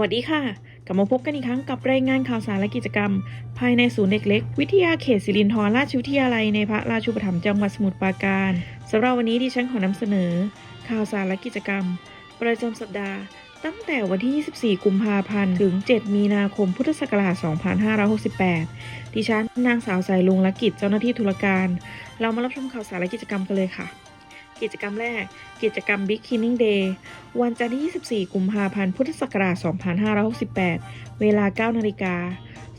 วัสดีค่ะ กลับมาพบกันอีกครั้งกับรายงานข่าวสารและกิจกรรม ภายในศูนย์เด็กเล็ก วิทยาเขตสิรินธรราชวิทยาลัยในพระราชูปถัมภ์จังหวัดสมุทรปราการสำหรับวันนี้ดิฉันขอนำเสนอ ข่าวสารและกิจกรรม ประจำสัปดาห์ ตั้งแต่วันที่ 24 กุมภาพันธ์ถึง 7 มีนาคม พุทธศักราช 2568 ดิฉันนางสาวสายลุงละกิจเจ้าหน้าที่ธุรการ เรามารับชมข่าวสารและกิจกรรมกันเลยค่ะ กิจกรรมแรก กิจกรรม Big Cleaning Day วันจันทร์ที่ 24 กุมภาพันธ์ พุทธศักราช 2568 เวลา 9 นาฬิกา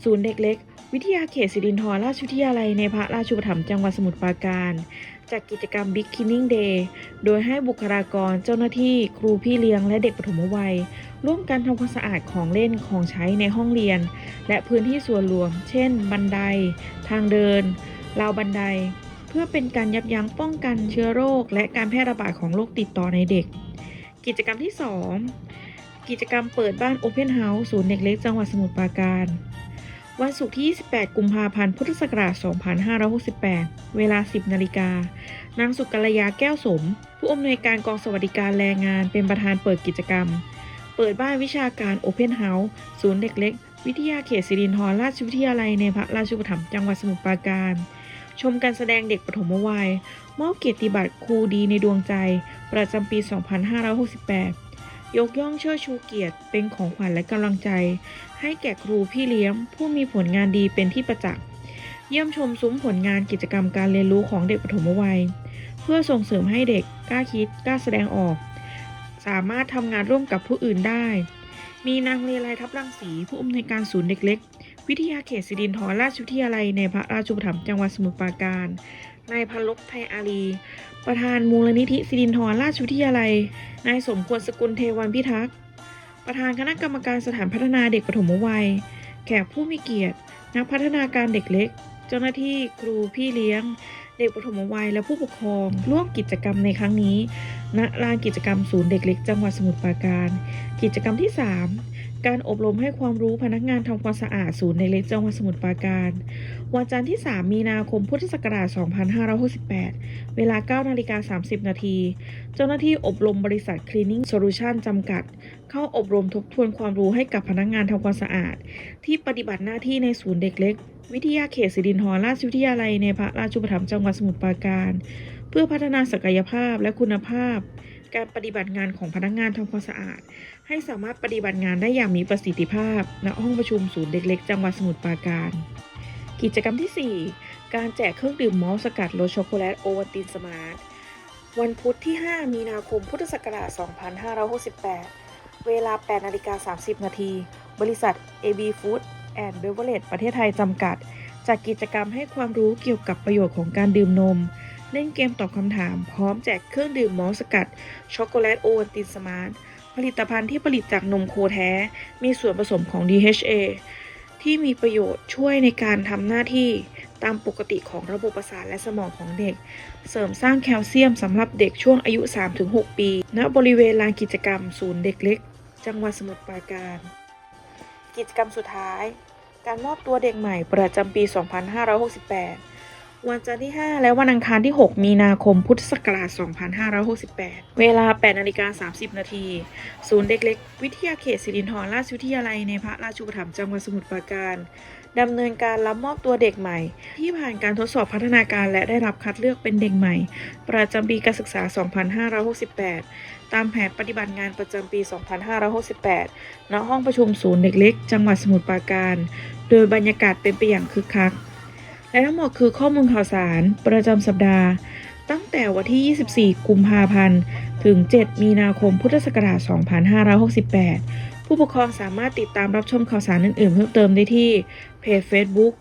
ศูนย์เด็กเล็ก วิทยาเขตสิรินธรราชวิทยาลัยในพระราชูปถัมภ์จังหวัดสมุทรปราการจัดกิจกรรม Big Cleaning Day โดยให้บุคลากรเจ้าหน้าที่ครูพี่เลี้ยงและเด็กปฐมวัย ร่วมกันทำความสะอาดของเล่นของใช้ในห้องเรียน และพื้นที่ส่วนรวม เช่น บันได ทางเดิน ราวบันได เพื่อเป็นการยับยั้งป้องกันเชื้อโรค และการแพร่ระบาดของโรคติดต่อในเด็ก กิจกรรมที่ 2 กิจกรรมเปิดบ้าน Open House ศูนย์เด็กเล็กจังหวัดสมุทรปราการ วันศุกร์ที่ 28 กุมภาพันธ์ พุทธศักราช 2568 เวลา 10 นาฬิกา นางสุกัลยาแก้วสม ผู้อำนวยการกองสวัสดิการแรงงานเป็นประธานเปิดกิจกรรม เปิดบ้านวิชาการ Open House ศูนย์เด็กเล็ก วิทยาเขตสิรินธรราชวิทยาลัยในพระราชูปถัมภ์จังหวัดสมุทรปราการ ชมการแสดงเด็กปฐมวัย มอบเกียรติบัตรครูดีในดวงใจ ประจำปี 2568 ยกย่องเชิดชูเกียรติเป็นของขวัญและกำลังใจ ให้แก่ครูพี่เลี้ยง ผู้มีผลงานดีเป็นที่ประจักษ์ เยี่ยมชมซุ้มผลงานกิจกรรมการเรียนรู้ของเด็กปฐมวัย เพื่อส่งเสริมให้เด็กกล้าคิดกล้าแสดงออก สามารถทำงานร่วมกับผู้อื่นได้ มีนางเลไลทับรังสีผู้อำนวยการศูนย์เด็กเล็ก วิทยาเขตสิรินธรราชวิทยาลัยในพระราชูปถัมภ์จังหวัดสมุทรปราการ นายพันลบไทยอารี ประธานมูลนิธิสิรินธรราชวิทยาลัย นายสมควรสกุลเทวันพิทักษ์ ประธานคณะกรรมการสถานพัฒนาเด็กปฐมวัย แขกผู้มีเกียรติ นักพัฒนาการเด็กเล็ก เจ้าหน้าที่ครูพี่เลี้ยง เด็กปฐมวัยและผู้ปกครอง ร่วมกิจกรรมในครั้งนี้ ณ ลานกิจกรรมศูนย์เด็กเล็ก จังหวัดสมุทรปราการ กิจกรรมที่ 3 การอบรมให้ความรู้พนักงานทำความสะอาดศูนย์เด็กเล็กจังหวัดสมุทรปราการ วันจันทร์ที่ 3 มีนาคมพุทธศักราช 2568 เวลา 9 นาฬิกา 30 นาที เจ้าหน้าที่อบรมบริษัท Cleaning Solution จำกัด เข้าอบรมทบทวนความรู้ให้กับพนักงานทำความสะอาด ที่ปฏิบัติหน้าที่ในศูนย์เด็กเล็ก วิทยาเขตสิรินธรราชวิทยาลัยในพระราชูปถัมภ์จังหวัดสมุทรปราการ เพื่อพัฒนาศักยภาพและคุณภาพ การปฏิบัติงานของพนักงานทำความสะอาด ให้สามารถปฏิบัติงานได้อย่างมีประสิทธิภาพ ณ ห้องประชุมศูนย์เด็กเล็กจังหวัดสมุทรปราการ กิจกรรมที่ 4 การแจกเครื่องดื่มมอลสกัดรสช็อกโกแลตโอวัลตินสมาร์ท วันพุธที่ 5 มีนาคมพุทธศักราช 2568 เวลา 8นาฬิกา30 นาที บริษัท AB Food and Beverage ประเทศไทยจำกัด จัดกิจกรรมให้ความรู้เกี่ยวกับประโยชน์ของการดื่มนม เล่นเกมตอบคำถาม พร้อมแจกเครื่องดื่มมอสกัด ช็อกโกแลตโอวัลตินสมาร์ท ผลิตภัณฑ์ที่ผลิตจากนมโคแท้ มีส่วนผสมของ DHA ที่มีประโยชน์ช่วยในการทำหน้าที่ตามปกติของระบบประสาทและสมองของเด็ก เสริมสร้างแคลเซียมสำหรับเด็กช่วงอายุ 3-6 ปี ณ บริเวณลานกิจกรรมศูนย์เด็กเล็ก จังหวัดสมุทรปราการ กิจกรรมสุดท้าย การมอบตัวเด็กใหม่ประจำปี 2568 วันจันทร์ที่ 5 และวันอังคารที่ 6 มีนาคมพุทธศักราช 2568 เวลา8นาฬิกา30 นาที ศูนย์เด็กเล็ก วิทยาเขตสิรินธรราชวิทยาลัยในพระราชูปถัมภ์จังหวัดสมุทรปราการดำเนินการรับมอบตัวเด็กใหม่ ที่ผ่านการทดสอบพัฒนาการและได้รับคัดเลือกเป็นเด็กใหม่ ประจำปีการศึกษา 2568 ตามแผนปฏิบัติงานประจำปี 2568 ณ ห้องประชุมศูนย์เด็กเล็ก จังหวัดสมุทรปราการ โดยบรรยากาศเป็นไปอย่างคึกคัก และทั้งหมดคือข้อมูลข่าวสารประจำสัปดาห์ ตั้งแต่วันที่ 24 กุมภาพันธ์ ถึง 7 มีนาคมพุทธศักราช 2568 ผู้ปกครองสามารถติดตามรับชมข่าวสารอื่นๆ เพิ่มเติมได้ที่เพจ Facebook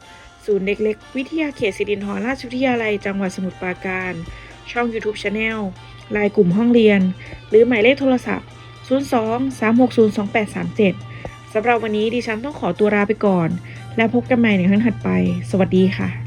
ศูนย์เด็กเล็กวิทยาเขตสิรินธรราชวิทยาลัยจังหวัดสมุทรปราการ ช่อง YouTube Channel ลายกลุ่มห้องเรียน หรือหมายเลขโทรศัพท์ 02 360 2837 สำหรับวันนี้ดิฉันต้องขอตัวลาไปก่อน แล้วพบกันใหม่ในครั้งถัดไป สวัสดีค่ะ